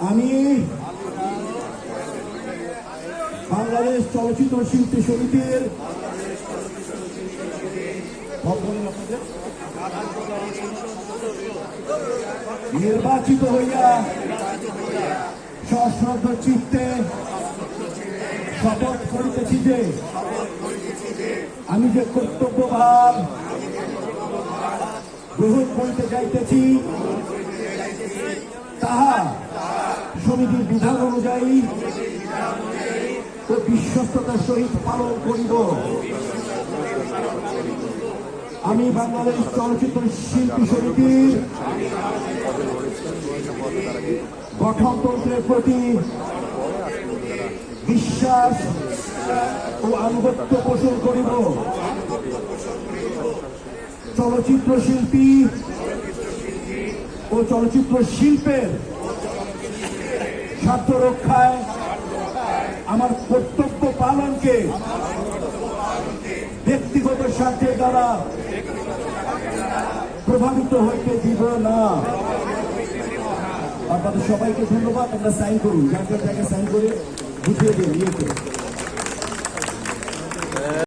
আমি বাংলাদেশ চলচ্চিত্র শিল্পী সমিতির। নির্বাচিত হইয়া সশ্রদ্ধ চিত্তে শপথ করিতেছি যে আমি যে কর্তব্য ভাব গ্রহণ করিতে যাইতেছি সমিতির বিধান অনুযায়ী ও বিশ্বস্ততার সহিত পালন করিব। আমি বাংলাদেশ চলচ্চিত্র শিল্পী সমিতির গঠনতন্ত্রের প্রতি বিশ্বাস ও আনুগত্য পোষণ করিব। চলচ্চিত্র শিল্পী ও চলচ্চিত্র শিল্পের স্বার্থ রক্ষায় আমার কর্তব্য পালনকে ব্যক্তিগত স্বার্থের দ্বারা প্রভাবিত হইতে দিব না। আপনাদের সবাইকে ধন্যবাদ আমরা সাইন করুন। সাইন করে বুঝিয়ে দিন ইয়েতে